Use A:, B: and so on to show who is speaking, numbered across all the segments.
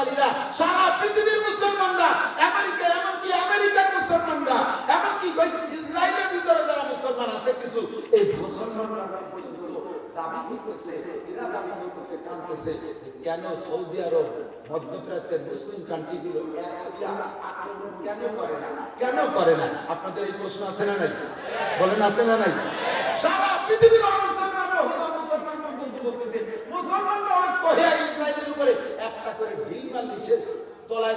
A: বাঙালিরা, সারা পৃথিবীর মুসলমানরা, আমেরিকা, এমনকি আমেরিকার মুসলমানরা, এমনকি ইসরায়েলের ভিতরে যারা মুসলমান আছে কিছু, এই মুসলমানরা কেন সৌদি আরব, মধ্যপ্রাচ্যের মুসলিম কান্ট্রিগুলো কেন করে না? কেন করে না? আপনাদের এই প্রশ্ন আছে না নাই? বলেন, আছে না নাই? সারা পৃথিবীর মুসলমানরা হলো মুসলমান পর্যন্ত বলতেছে মুসলমানরা ঐক্য হয়ে ইসরায়েলের উপরে একটা করে ঢিল মারলে সে তলায়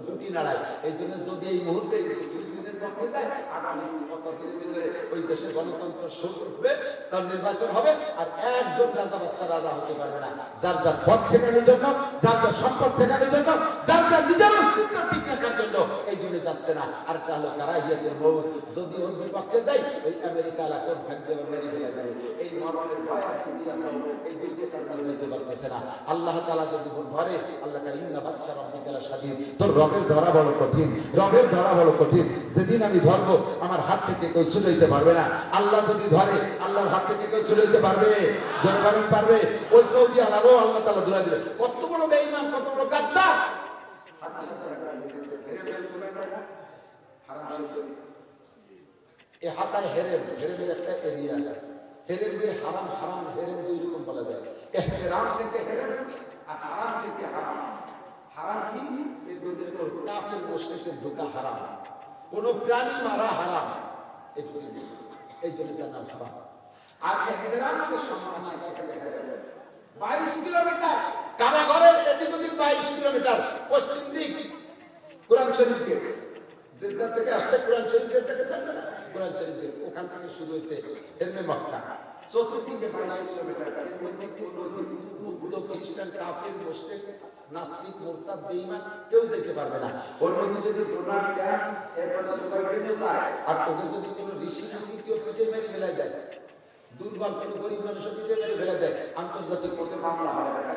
A: দুটি নাড়ায় এই জন্য যদি এই মুহূর্তে বাচ্চা যার জন্য, যার যার সম্পদ জন্য, যার যার নিজের অস্তিত্ব ঠিক রাখার জন্য, এই জন্য যাচ্ছে না। আর যদি ওর বিপক্ষে যাই, ওই আমেরিকা এলাকার ভাগ্যে এই আল্লাহ তাআলা যদি ধরে আল্লাহ ইন্না রব্বিকালা শাদীদ তোর রবের ধরা বড় কঠিন, রবের ধরা বড় কঠিন। যেদিন আমি ধরবো, আমার হাত থেকে কেউ ছুটাইতে পারবে না। আল্লাহ যদি ধরে, আল্লাহর হাত থেকে কেউ ছুটাইতে পারবে? জনগণ পারবে? ওই সৌদি আরবও আল্লাহ তাআলা ধরে দিবে। কত বড় বেঈমান, কত বড় গাদ্দার! এই হাতায় হেরেম, হেরেমের একটা এরিয়া আছে। হেরেম হারাম হারাম, হেরেম দুই রকম বলা যায়। এহতেরাম থেকে হেরেম, আর হারাম থেকে হারাম। হারাম কি? এই দুধের কাফের মুশরিকের ঢোকা হারাম। কোন প্রাণী মারা হারাম। এই জন্য এই জন্য তার নাম হারাম। আর এহতেরাম মানে সম্মান হেরেম বাইশ কিলোমিটার। কারাঘরের এদিক ওদিক বাইশ কিলোমিটার। পশ্চিম দিক। কোরআন শরীফকে জেদ্দা থেকে আসতে কোরআন শরীফের থেকে থাকবে না? কোরআন শরীফের। ওখান থেকে শুরু হয়েছে হেলমে মক্কা। চতুর্দিকে বাইশ কিলোমিটার। বুদ্ধ, খ্রিস্টান, কাফের, মুশরিক নাস্তিক, মুরতাদ, বেঈমান, কেউ যেতে পারবে না। ওর মধ্যে যদি ডোনাল্ড ট্রাম্প এরপরে সুপারটেনে যায়। আর ওকে যদি কোনো ঋষি ঋষি কেউ পিঠে মেরে ফেলা যায় দুর্বল কোনো গরিব মানুষের পিঠে মেরে ফেলে দেয়, আন্তর্জাতিক কোর্টে মামলা হবে না।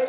A: এই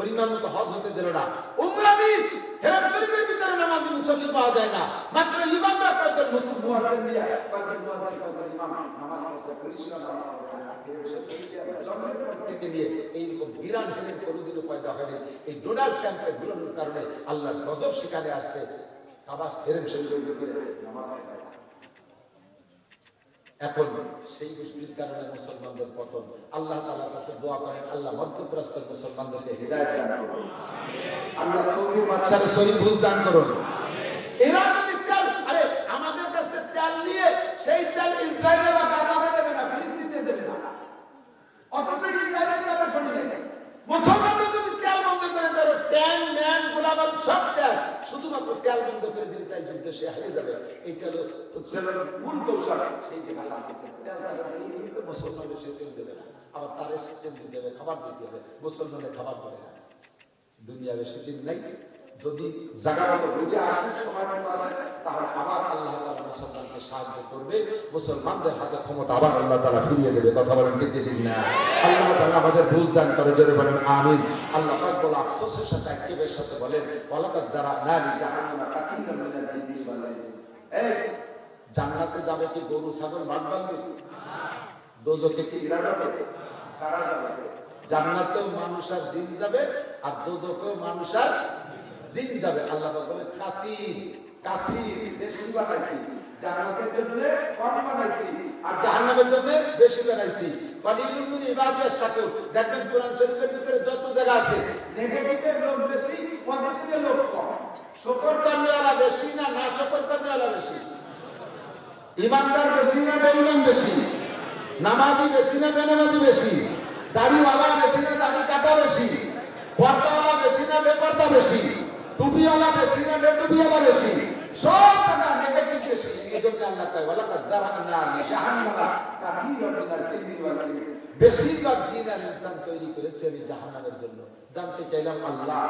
A: পরিমাণ মতো হজ হতে দিল না। উমরা মিস হেরাম শরীফের ভিতরে নামাজি মুসল্লি পাওয়া যায় না। মাত্র ইমামরা কয়জন মুসলিম মুয়াজ্জিন দিয়ে কয়জন মুয়াজ্জিন কয়জন ইমাম। নামাজ পড়ছে নামাজ থেকে নিয়ে এইরকম কোনোদিনও পয়দা হয়নি। এই ডোনাল্ড ট্রাম্পের ঘুরানোর কারণে আল্লাহর গজব সেখানে আসছে। আবার হেরেম শরীফের ভিতরে নামাজ। এখন সেই গোষ্ঠীর কারণে মুসলমানদের পতন। আল্লাহ তাআলার কাছে দোয়া করেন, আল্লাহ মধ্যপ্রাচ্যের মুসলমানদেরকে করুন। আল্লাহ সৌদি বাদশার সহি বুঝ দান করুন। এরা তেল আমাদের নিয়ে সেই তেল দেবে না দেবে না। অথচ ইসরায়েলের তেল করে গোলাবারুদ সব শুধুমাত্র তেল বন্ধ করে দিলে তাই যুদ্ধ সে হারিয়ে যাবে। এইটা হলো ছেলের মূল কৌশল। সেই যে তেল মুসলমানের সে তেল দেবে না। আবার তারে সে তেল দিতে হবে খাবার দিতে হবে। মুসলমানের খাবার করে না। দুনিয়া বেশি দিন নাই। যদি জায়গা বুঝে আসে সময় তাহলে আবার আল্লাহ তাআলা মুসলমানকে সাহায্য করবে। মুসলমানদের হাতে ক্ষমতা আবার আল্লাহ তাআলা ফিরিয়ে দেবে। কথা বলেন ঠিক ঠিক না? আল্লাহ তাআলা আমাদের বুঝ দান করে জোরে বলেন আমিন। আল্লাহ আফসোসের সাথে আক্ষেপের সাথে বলেন, ওয়ালাকাদ যারা নারী জান্নাতে যাবে কি গরু, ছাগল মাঠ বাঁধবে দোজকে কি ইরা যাবে? কারা যাবে? জান্নাতেও মানুষ আর জিন যাবে, আর দোজকেও মানুষ আর জিন যাবে। আল্লাহ বলে কাতির, কাসির, বেশি বানাইছি। জান্নাতের জন্য কম বানাইছি, আর জাহান্নামের জন্য বেশি বেড়াইছি মিন ইবাদিয়াস শাকুর। দেখবেন কোরআন শরীফের ভিতরে যত জায়গা আছে, নেগেটিভের লোক বেশি, পজিটিভের লোক কম। শুকর করনেওয়ালা বেশি না না শুকর করনেওয়ালা বেশি? ইমানদার বেশি না বেঈমান বেশি? নামাজি বেশি না বেনামাজি বেশি? দাড়িওয়ালা বেশি না দাড়ি কাটা বেশি? পর্দাওয়ালা বেশি না বেপর্দা বেশি? টুপিওয়ালা বেশি না বেটুপিওয়ালা বেশি? সব জায়গা নেগেটিভ বেশি এই জন্য আল্লাহ কয় ওয়ালা কাদ্দারানা লি জাহান্নামা কাথীরান মিনাল জিন্নি ওয়াল ইনস। বেশিরভাগ জিন আর ইনসান তৈরি করেছে আমি জাহান্নামের জন্য। জানতে চাইলাম আল্লাহ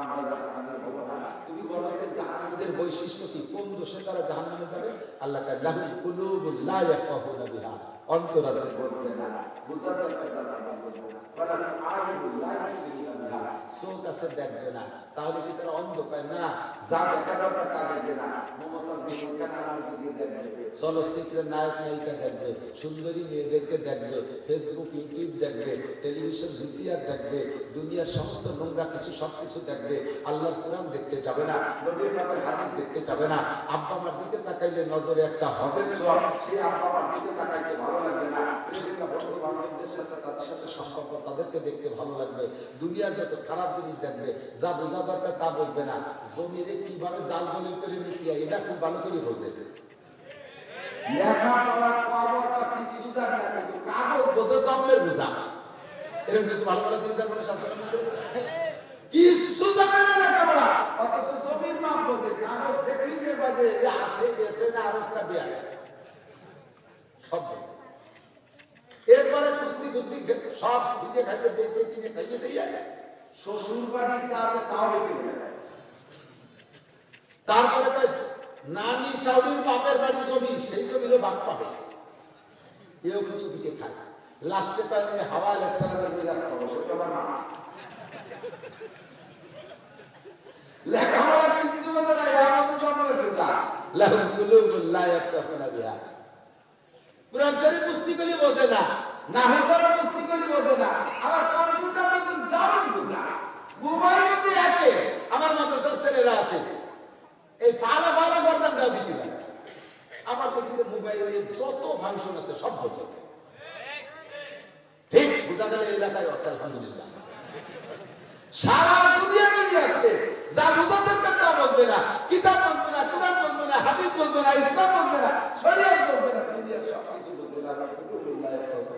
A: আমরা জাহান্নামের হব না। তুমি বলো যে জাহান্নামীদের বৈশিষ্ট্য কি? কোন দোষে তারা জাহান্নামে যাবে? আল্লাহ কয় লাহু কুলুবুল লা ইয়াফকাহুনা বিহা। অন্তর আছে। বুঝবে না বুঝার দরকার যারা বুঝবে না। ওয়ালা আইনুল লা ইউসিরুনা চোখ আছে দেখবে না। তাহলে কি তারা অন্ধ? পায় না যা দেখা দরকার চলচ্চিত্রের নায়ক নায়িকা দেখবে, সুন্দরী মেয়েদেরকে দেখবে ফেসবুক ইউটিউব দেখবে টেলিভিশন ভিসিআর দেখবে, দুনিয়ার সমস্ত নোংরা কিছু, সবকিছু দেখবে, আল্লাহর কোরআন দেখতে যাবে না নবীর পাকের হাদিস দেখতে যাবে না, আব্বা মার দিকে তাকাইলে নজরে একটা হজের সোয়াব, সেই আব্বা মার দিকে তাকাইতে ভালো লাগবে না। যা জমিরে কীভাবে জাল দলিল করে নিতে এটা খুব ভালো করে বোঝে। এরকম কিছু ভালো ভালো চিন্তা করে কিছু জানে না লেখাপড়া, অথচ জমির নাম বোঝে, কাগজ দেখলিতে বাজে এ আছে না আরেস্তা বিয়া গেছে সব কুস্তি সব ভিজে খাইতে বেঁচে কিনে খাইয়ে দিয়ে শ্বশুর বাড়ি যা আছে তাও বেঁচে তারপরে নানি শাশুড়ির বাপের বাড়ি জমি সেই জমিরও বাপ পাবে। এও কিন্তু খায়। লাস্টে পাই আমি হাওয়া আলাইসালামের মিরাজ পাবো। সেটা আমার মা লেখাপড়া কিছু মতো নাই আমাদের জন্মের পূজা লাহুম কুলুবুল লা ইয়াফকাহুনা বিহা। কোরআন শরীফ মুস্তি বোঝে না। না হোসারা মুস্তি কলি বোঝে না। আবার কম্পিউটার বোঝে দারুণ বোঝা। মোবাইল বোঝে একে। আমার মাদ্রাসার ছেলেরা আছে। এই ফালা ফালা গর্দানটাও দিতে পারে। আমার দেখি যে মোবাইলে যত ফাংশন আছে সব বোঝে ঠিক, বোঝা গেল এলাকায় আছে, আলহামদুলিল্লাহ। সারা দুনিয়া মিলে আছে। যা বোঝা দরকার তা বুঝবে না। কিতাব বুঝবে না, কোরআন বুঝবে না, হাদিস বুঝবে না, ইসলাম বুঝবে না, শরিয়ত বুঝবে না, দুনিয়ার সব কিছু বুঝবে না। বলা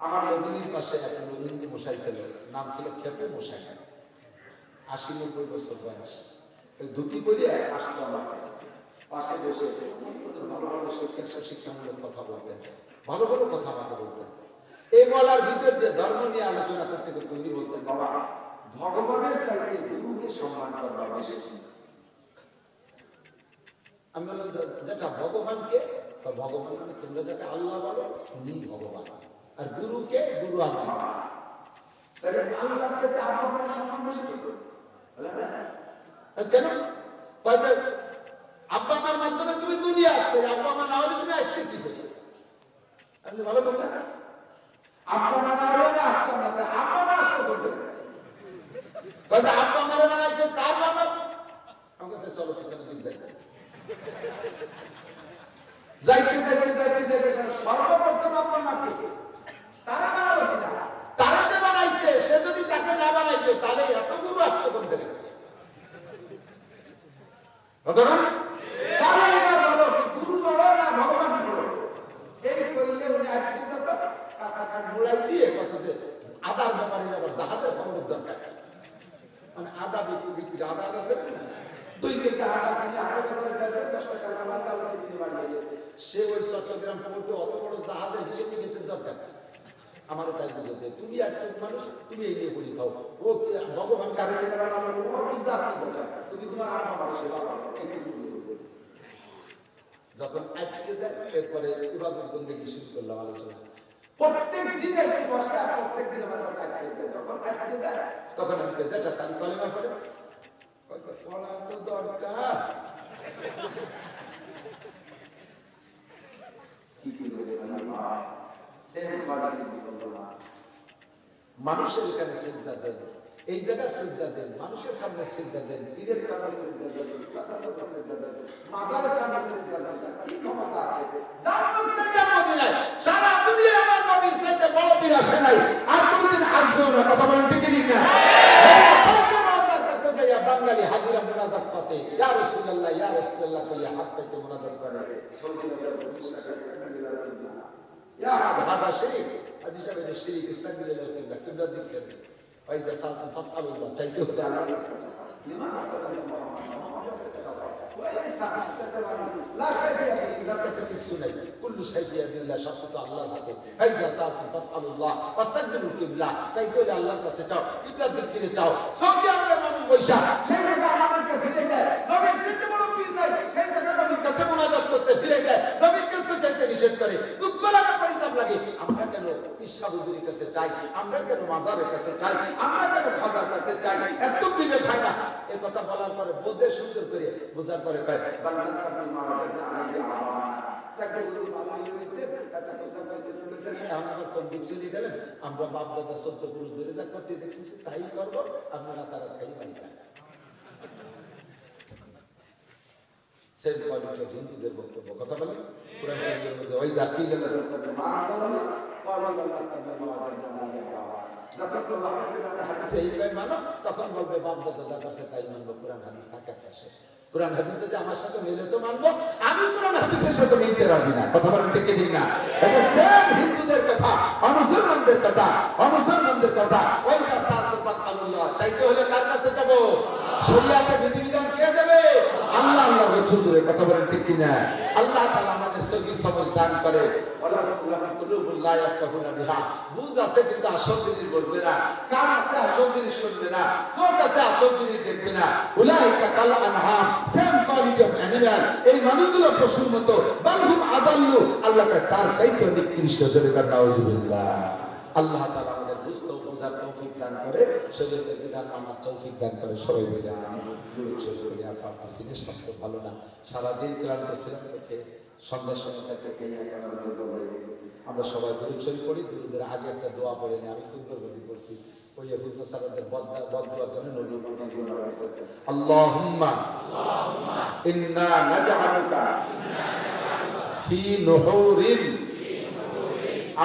A: আমার রজনীর পাশে এক হিন্দি মশাই ছিল নাম ছিল খেপে মশাই আশি নব্বই বছর বয়স। ধুতি পরে আসতো আমার পাশে বসে ভালো ভালো শিক্ষা শিক্ষামূলক কথা বলতেন। ভালো ভালো কথা আমাকে বলতেন। এই বলার ভিতর যে ধর্ম নিয়ে আলোচনা করতে করতে উনি বলতেন, বাবা, ভগবানের চাইতে গুরুকে সম্মান করবা বেশি। আমি বললাম যেটা ভগবানকে ভগবান মানে তোমরা যাকে আল্লাহ বলো উনি ভগবান। আর গুরুকে গুরু আমি তাহলে আল্লাহর সাথে আপনার সম্মান বেশি হ্যাঁ। কেন? কয় আব্বা মার মাধ্যমে তুমি দুনিয়া আসছে আব্বা মা না হলে তুমি আসতে কি করে? আপনি ভালো কথা? আব্বা মা না হলে আসতাম না আব্বা মা আসতে বলছে। কথা আব্বা মারা বানাইছে, তার বাবা। আমাকে চলো পিছনে দিক যাই যাইতে যাইতে যাইতে যাইতে সর্বপ্রথম আব্বা মাকে তারা যে বানাইছে, সে যদি তাকে না বানাইতো, তাহলে এত গুরু আসতো কোন জাহাজের দরকার। মানে আদা বিক্রি বিক্রি, আদা? দুই কেজি আদা দশ টাকা সে ওই চট্টগ্রাম পোর্টে অত বড় জাহাজের হিসেবে গেছে দরকার। আমার তাই বুঝতে তুমি এক মানুষ, তুমি এই নিয়ে পড়ি খাও। ও ভগবান কারে এটা বানালো ও কি জাতি তুমি তোমার আত্মা সেবা করো একটু যখন আটকে যায়, এরপরে ইবাদত বন্দেগী শুরু করলাম আলোচনা। প্রত্যেক দিন এসে বসে আর প্রত্যেক দিন আমার কাছে আটকে যখন আটকে যায়, তখন আমি এটা খালি কলেমা কয়তো পড়া তো দরকার কি করেছে আল্লাহ সেম বাড়ি মুসলমান মানুষের এখানে সেজদা দেন এই জায়গায় সেজদা দেন মানুষের সামনে সেজদা দেন পীরের সামনে সেজদা দেন সামনে সেজদা দেন মাজারের সামনে সেজদা দেন কি ক্ষমতা আছে? সারা দুনিয়া আমার নবীর চাইতে বড় পীর আসে নাই আর কোনদিন আসবেও না কথা বলেন ঠিক না? বাঙালি হাজিরা মোনাজাত ইয়া রাসূলুল্লাহ ইয়া রাসূলুল্লাহ কইয়া হাত পেতে মোনাজাত করে। সৌদি আরবের يا رب هذا الشريك هذه جبل الشريك استقبل القبلة قبلة بالقبلة وإذا سألتم فاسألوا الله. تجدوه على لماذا سألوا لا شيء في هذا الله السنن السنة كل شيء في يد الله شخص على الله. ذاته فإذا سألتم فاسألوا الله. واستقبلوا القبلة. سيقول الله كسيتاو قبلة بالقبلة تاو سوف يعمل من الوشاء شيء. يعمل من القبلة نبي سيد ملوك بيرنا شيء يعمل من كسب منادات كتب في নিষেধ করে। দুঃখ লাগে পরিতাপ লাগে। আমরা কেন কাছে আমরা কেন মাজারের কাছে আমরা কেন খাজার কাছে এত বিবেক হয় না। কথা বলার পরে বোঝে সুন্দর করে বোঝার পরে কয় আমরা বাপ, দাদা, সত্য, পুরুষ ধরে যা করতে দেখতেছি, তাই করব। আপনারা তারা তাই বাড়ি যান। সেন্স কোয়ালিটি হিন্দুদের বক্তব্য। কথা বলেন কোরআন শরীফের মধ্যে ওই মানো, তখন বলবে, বাপ দাদা কাছে তাই মানবো, কোরআন হাদিস থাকে কোরআন হাদিস যদি আমার সাথে মিলে তো মানবো, আমি কোরআন হাদিসের সাথে মিলতে রাজি না। কথা বলেন ঠিক ঠিক না? এটা সেম হিন্দুদের কথা, অমুসলমানদের কথা অমুসলমানদের কথা। ওই মাসআলুল্লাহ, চাইতে হলে কার কাছে যাব? শরিয়াতে বিধিবিধান কে দেবে? আল্লাহ আল্লাহ রাসূলের কথা বলেন, ঠিক কি না আল্লাহ তাআলা আমাদের সহি সমঝ দান করে। বুঝ আছে কিন্তু আসল জিনিস বলবে না। কান আছে আসল জিনিস শুনবে না। চোখ আছে আসল জিনিস দেখবে না। উলাইকা কাল আনহাম সেম কোয়ালিটি অফ অ্যানিমাল এই মানুষগুলো পশুর মতো। বালহুম আদাল্লু। আল্লাহ তার চাইতে নিকৃষ্ট আল্লাহ আমাদের বুঝতে বোঝার তৌফিক দান করে। বিধান মানার দান করে। সবাই দূর চলে করি আর পারতেছি না স্বাস্থ্য ভালো না সারাদিন ক্লান্ত ছিলাম দেখে সন্ধ্যার সময় চারটে খেয়ে একেবারে দুর্বল হয়ে গেছি। আমরা সবাই দূর চলে পড়ি দূরদের আগে একটা দোয়া পড়ে নি আমি দুর্বলী করছি ওই হুদ্দ সারাদের বদলা বদলার জন্য নবী আল্লাহুম্মা ইন্না নাজআলুকা ফি নুহুরিল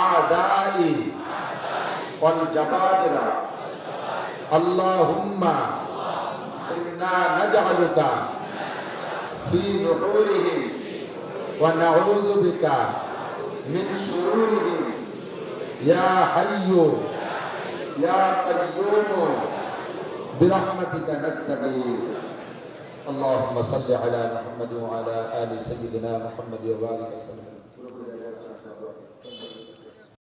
A: আদাই والجبابرة اللهم إنا نجعلك في نحورهم ونعوذ بك من شرورهم. يا حي يا قيوم برحمتك نستغيث. اللهم صل على محمد وعلى آل سيدنا محمد وبارك وسلم.